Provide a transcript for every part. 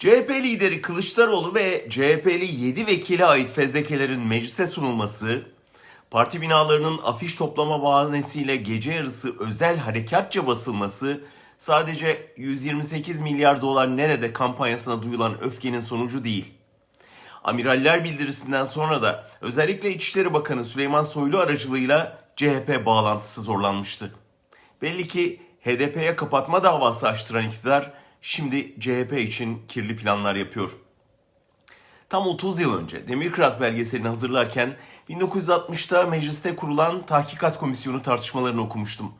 CHP lideri Kılıçdaroğlu ve CHP'li 7 vekile ait fezlekelerin meclise sunulması, parti binalarının afiş toplama bahanesiyle gece yarısı özel harekatça basılması sadece 128 milyar dolar nerede kampanyasına duyulan öfkenin sonucu değil. Amiraller bildirisinden sonra da özellikle İçişleri Bakanı Süleyman Soylu aracılığıyla CHP bağlantısı zorlanmıştı. Belli ki HDP'ye kapatma davası açtıran iktidar şimdi CHP için kirli planlar yapıyor. Tam 30 yıl önce Demirkırat belgeselini hazırlarken 1960'ta mecliste kurulan tahkikat komisyonu tartışmalarını okumuştum.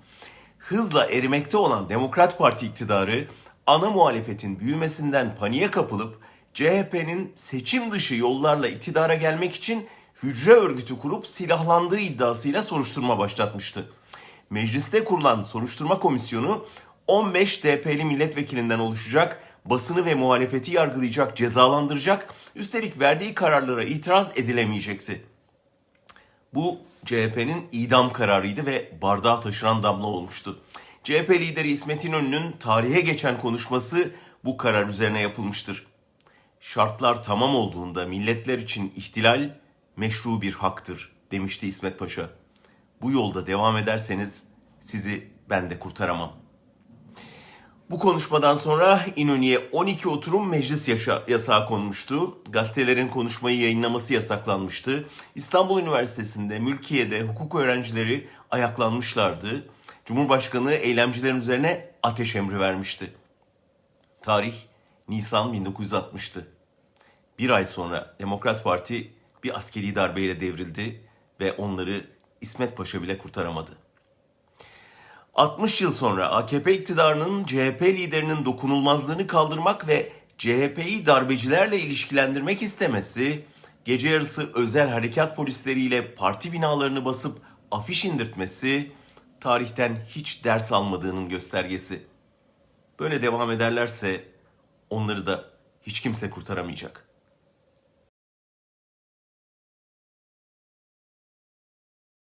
Hızla erimekte olan Demokrat Parti iktidarı ana muhalefetin büyümesinden paniğe kapılıp CHP'nin seçim dışı yollarla iktidara gelmek için hücre örgütü kurup silahlandığı iddiasıyla soruşturma başlatmıştı. Mecliste kurulan soruşturma komisyonu 15 DP'li milletvekilinden oluşacak, basını ve muhalefeti yargılayacak, cezalandıracak, üstelik verdiği kararlara itiraz edilemeyecekti. Bu CHP'nin idam kararıydı ve bardağa taşıran damla olmuştu. CHP lideri İsmet İnönü'nün tarihe geçen konuşması bu karar üzerine yapılmıştır. Şartlar tamam olduğunda milletler için ihtilal meşru bir haktır demişti İsmet Paşa. Bu yolda devam ederseniz sizi ben de kurtaramam. Bu konuşmadan sonra İnönü'ye 12 oturum meclis yaşa- yasağı konmuştu. Gazetelerin konuşmayı yayınlaması yasaklanmıştı. İstanbul Üniversitesi'nde, Mülkiye'de hukuk öğrencileri ayaklanmışlardı. Cumhurbaşkanı eylemcilerin üzerine ateş emri vermişti. Tarih Nisan 1960'tı. Bir ay sonra Demokrat Parti bir askeri darbeyle devrildi ve onları İsmet Paşa bile kurtaramadı. 60 yıl sonra AKP iktidarının CHP liderinin dokunulmazlığını kaldırmak ve CHP'yi darbecilerle ilişkilendirmek istemesi, gece yarısı özel harekat polisleriyle parti binalarını basıp afiş indirtmesi, tarihten hiç ders almadığının göstergesi. Böyle devam ederlerse onları da hiç kimse kurtaramayacak.